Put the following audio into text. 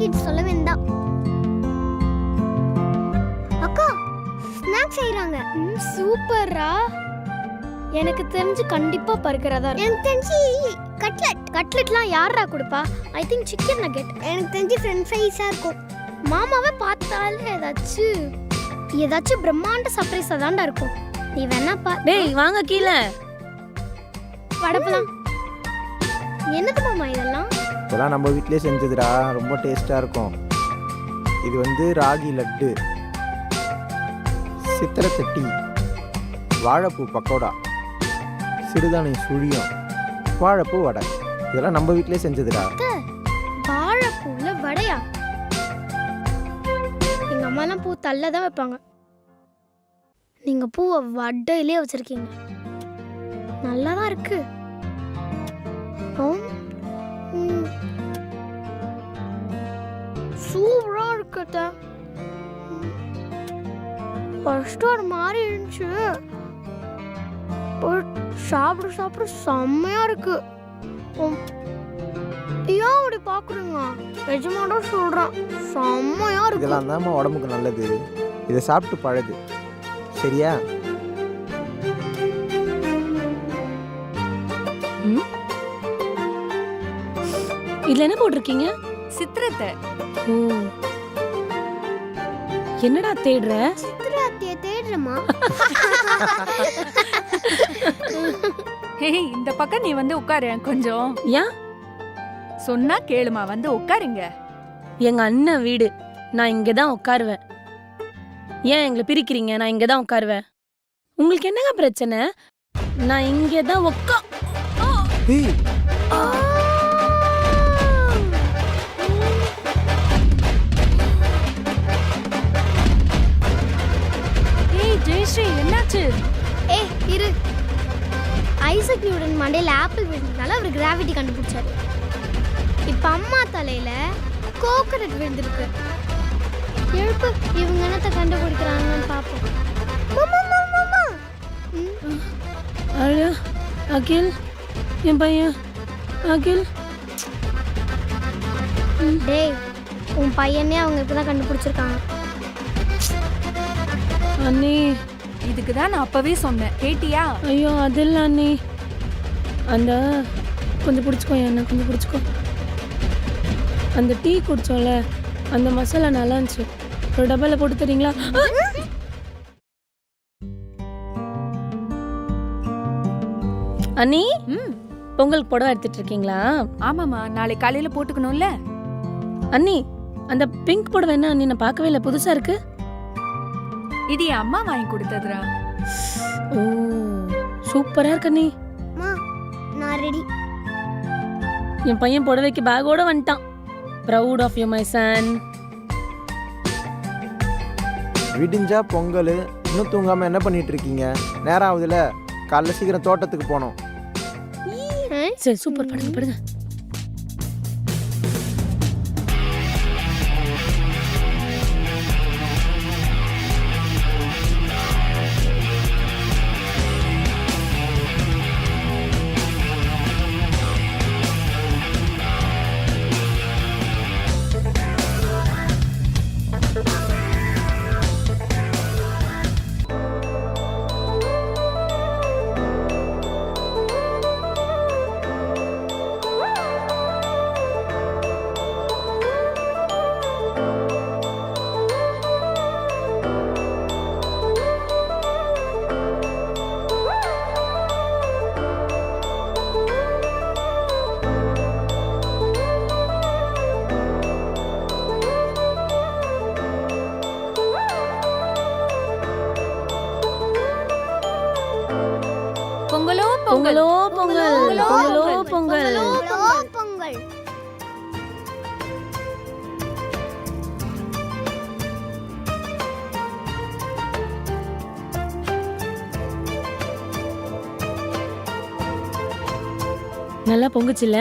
கிட்ட சொல்ல வேண்டாம். அக்கா ஸ்நாக்ஸ் செய்றாங்க. சூப்பரா எனக்கு தெரிஞ்சு கண்டிப்பா பர்கரா தான் எனக்கு தெரிஞ்சு கட்லட் கட்லெட்லாம் யாரா கொடுப்பா? ஐ திங்க் சிக்கன் நகெட் எனக்கு தெரிஞ்சு ஃப்ரெண்ட் ஃப்ரைஸா இருக்கும். மாமாவை பார்த்தாலே ஏதாச்சும் ஏதாச்சும் பிரம்மாண்ட சர்ப்ரைஸா தான்டா இருக்கும். நீ வேணா பா. டேய் வாங்க கீழே. படப்பலாம் என்னது மாமா இதெல்லாம்? இதெல்லாம் நம்ம வீட்டிலே செஞ்சதுடா. ரொம்ப டேஸ்ட்டாக இருக்கும். இது வந்து ராகி லட்டு. சித்திரத்தட்டி வாழைப்பூ பக்கோடா. சிறுதானியம் சுழியம். வாழைப்பூ வடை. இதெல்லாம் நம்ம வீட்டிலே செஞ்சதுடா. வாழைப்பூல வடையா? எங்கள் அம்மாலாம் பூ தள்ள தான் வைப்பாங்க. நீங்கள் பூவை வடையிலே வச்சுருக்கீங்க. நல்லா தான் இருக்குது ம். ஃபர்ஸ்ட் ஒரு மாதிரி இருந்துச்சு. பட் சாப்பிட சாப்பிட செம்மையா இருக்கு. ஏன் அப்படி பாக்குறீங்க? நிஜமாடா சொல்றேன் செம்மையா இருக்கு. இதெல்லாம் தான்மா உடம்புக்கு நல்லது. இதை சாப்பிட்டு பழகு. சரியா? இதுல என்ன போட்டிருக்கீங்க? சித்திரத்தை. என்னடா தேடுற? சித்ராத்திய தேடுறமா ஹே இந்த பக்கம் நீ வந்து உட்காரு கொஞ்சம். ஏன் சொன்னா கேளுமா வந்து உட்காருங்க. எங்க அண்ணன் வீடு. நான் இங்க தான் உட்காருவேன். ஏன் எங்களை பிரிக்கிறீங்க? நான் இங்க தான் உட்காருவேன். உங்களுக்கு என்னங்க பிரச்சனை? நான் இங்க தான் உட்கா ஏய் ஏய் என்னாச்சு? ஏ இரு. ஐசக் நியூடன் மண்டையில ஆப்பிள் விழுந்ததுனால அவர் கிராவிட்டி கண்டுபிடிச்சாரு. இப்ப அம்மா தலையில கோகனட் விழுந்திருக்கு. எழுப்பு இவங்க என்னத்தை கண்டுபிடிக்கிறாங்கன்னு பாப்போம். மாமா, மாமா, மாமா. ம், அழா அகில் என் பையன். அகில். டேய் உன் பையனே அவங்க இப்பதான் கண்டுபிடிச்சிருக்காங்க. அண்ணி. இதுக்கு தான் நான் அப்பவே சொன்னேன். கேட்டியா? ஐயோ அது இல்லை அண்ணி அந்த கொஞ்சம் பிடிச்சிக்கோ என்ன கொஞ்சம் பிடிச்சிக்கோ. அந்த டீ குடிச்சோம்ல அந்த மசாலா நல்லா இருந்துச்சு. ஒரு டப்பால போட்டு தரீங்களா! அண்ணி பொங்கலுக்கு புடவை எடுத்துட்டு இருக்கீங்களா? ஆமாமா நாளைக்கு காலையில போட்டுக்கணும்ல. அண்ணி அந்த பிங்க் புடவை என்ன அண்ணி நான் பார்க்கவே இல்லை. புதுசா இருக்கு. இது என் அம்மா வாங்கி கொடுத்ததுடா. ஓ சூப்பரா இருக்கு அண்ணி மா நான் ரெடி என் பையன் புடவைக்கு பேக்கோட வந்துட்டான். Proud of you my son விடிஞ்சா பொங்கல் இன்னும் தூங்காமல் என்ன பண்ணிட்டு இருக்கீங்க? நேரம் ஆகுதுல காலைல சீக்கிரம் தோட்டத்துக்கு போகணும். சரி சூப்பர் படுங்க படுங்க. பொங்கலோ. பொங்கல் பொங்கலோ. பொங்கல் பொங்கலோ நல்லா பொங்குச்சுல?